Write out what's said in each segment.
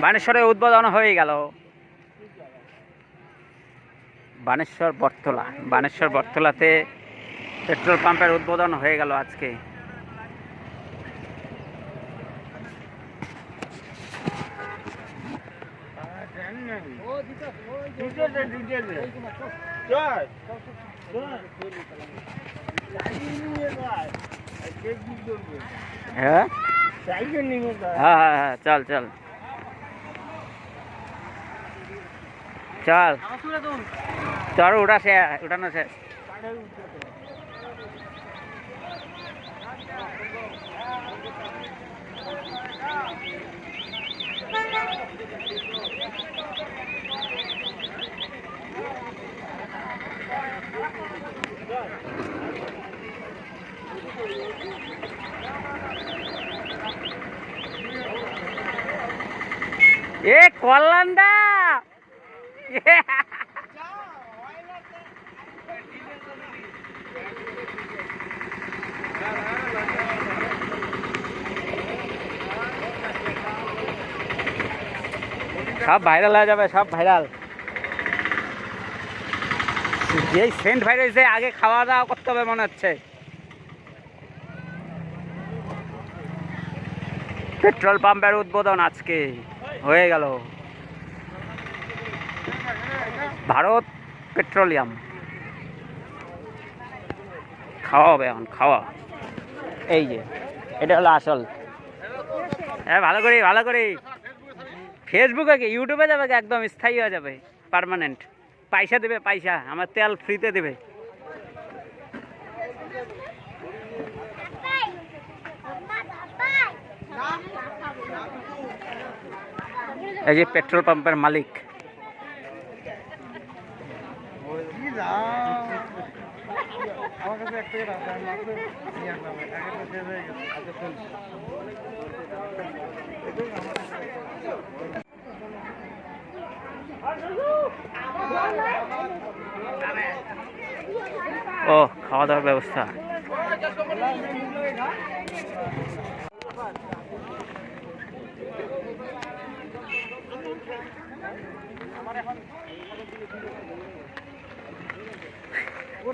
বানেশ্বরে উদ্বোধন হয়ে গেল। বানেশ্বর বটতলা। বানেশ্বর বটতলাতে পেট্রোল পাম্পের উদ্বোধন হয়ে গেল আজকে। হ্যাঁ? হ্যাঁ হ্যাঁ হ্যাঁ চল চল। চল। চল ওটা সে ওটানো শেষ। এ, কল্যাণদা! সব ভাইরাল হয়ে যাবে, সব ভাইরাল যেই সেন্ট ভাইরাল আগে খাওয়া দাওয়া করতে হবে মনে হচ্ছে। পেট্রোল পাম্পের উদ্বোধন আজকে। হয়ে গেল। ভারত পেট্রোলিয়াম। খাওয়া হবে এখন, খাওয়া। এই যে, এটা হলো আসল। হ্যাঁ ভালো করি ভালো করি। ফেসবুকে কি ইউটিউবে যাবে একদম স্থায়ী হয়ে যাবে পার্মানেন্ট পয়সা দেবে, পয়সা, আমার তেল ফ্রিতে দেবে। এই যে পেট্রোল পাম্পের মালিক। ও খাওয়া দাওয়ার ব্যবস্থা।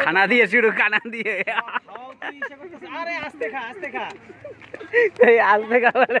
খানা দিয়ে শুরু খানা দিয়ে আরে আস্তে খা আস্তে খা এই না না তাহলে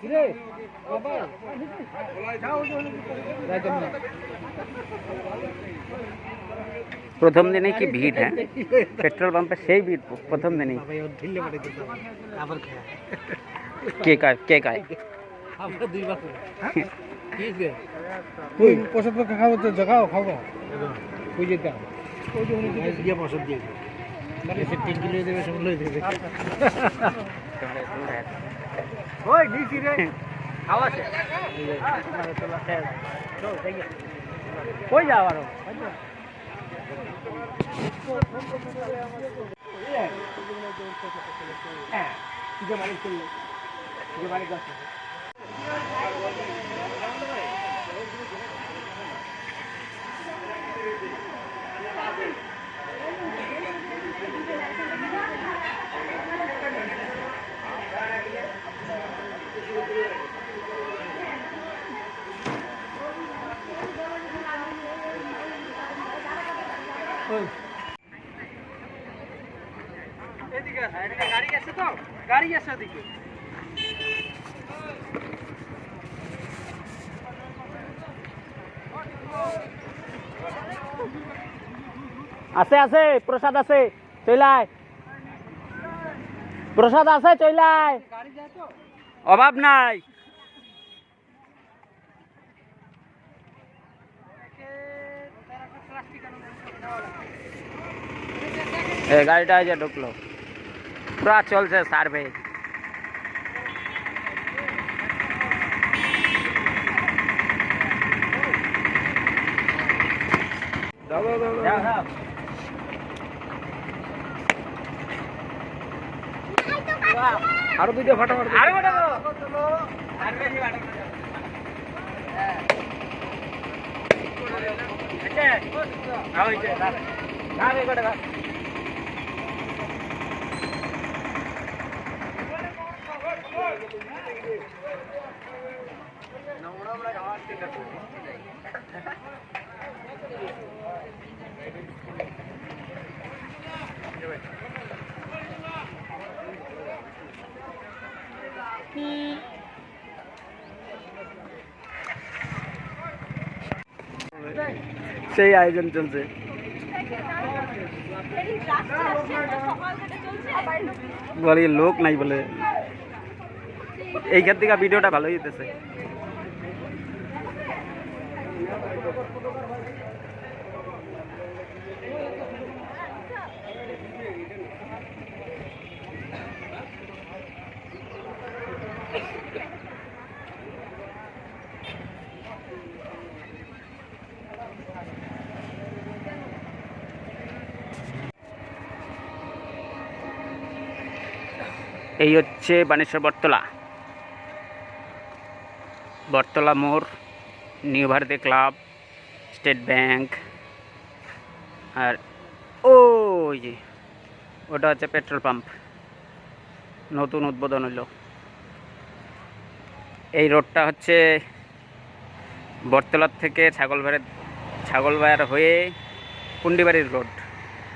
কিরে, বাবা, যাও, যাও, যাও, যাও। প্রথম দিনে কি ভিড় হ্যাঁ পেট্রোল পাম্পে সেই ভিড় প্রথম দিনেই বাবা, এবার ঢিলে পাঠিয়ে দিতে হবে। আবার খা। কে কায় কে কায় আবার দুইবার করে। তুই প্রসাদ পক্ষে খাব তো জাগাও খাব ওই যেতে ওই যে উনি দিয়ে প্রসাদ দিয়ে মানে সে তিন কিলো দেবে সব লই দেবে ওই দিছি রে। আওয়াজে কই যাও আরও? হ্যাঁ যে মালিক ছিল যে মালিক আছে আছে, প্রসাদ আছে চইলায় প্রসাদ আছে চইলায় অভাব নাই। গাড়িটা যে ঢুকলো। পুরা চলছে সার্ভে। আরও দুইটা ফাটা মারো আরে তো। আর বেশি না। আচ্ছা, হ্যাঁ, হয়েছে, রাখ। রাখ, এই কটা রাখ। সেই আয়োজন চলছে বলে লোক নাই বলে এইখান থেকে ভিডিওটা ভালো হইতেছে এই হচ্ছে বানেশ্বর বটতলা। বটতলা মোড়, New Bharati Club, State Bank. আর ওই যে, ওটা হচ্ছে পেট্রোল পাম্প। নতুন উদ্বোধন হলো। এই রোডটা হচ্ছে বটতলার থেকে ছাগলবাড়ির ছাগলবাড়ির হয়ে পুন্ডিবাড়ির রোড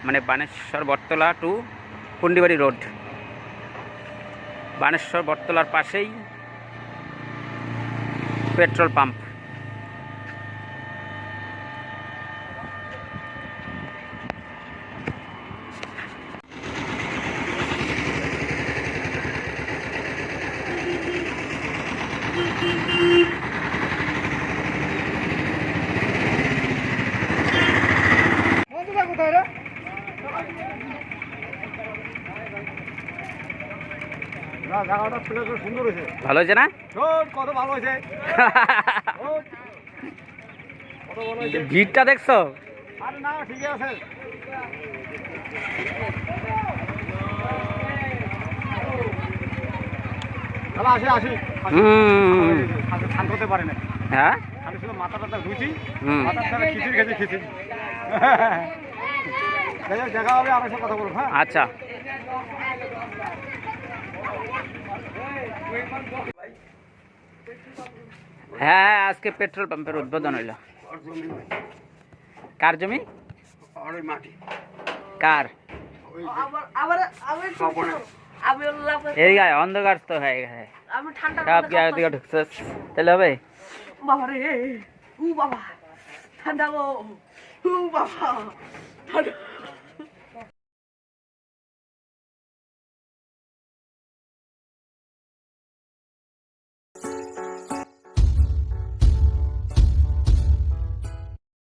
মানে বানেশ্বর বটতলা টু পুন্ডিবাড়ি রোড। বানেশ্বর বটতলার পাশেই পেট্রোল পাম্প। বন্ধুরা ভালো হয়েছে না? কত ভালো হয়েছে। ভিড়টা দেখছ? আরে না আছে। পারে হ্যাঁ? খেয়েছি খিচুড়ি। যাই দেখা হবে আমার সাথে কথা বলব হ্যাঁ। আচ্ছা। হ্যাঁ আজকে পেট্রোল পাম্পের উদ্বোধন হইল। কার জমি? আর ওই মাটি কার? আবার আবার আবার আমি আল্লাহ এই গায়ে অন্ধকার তো হয়ে গেছে। আমি ঠান্ডা সব কি আগে থেকে ঢুকছে। তাহলে হবে? বাবা রে উ বাবা, ঠান্ডা গো, উ বাবা, ঠান্ডা।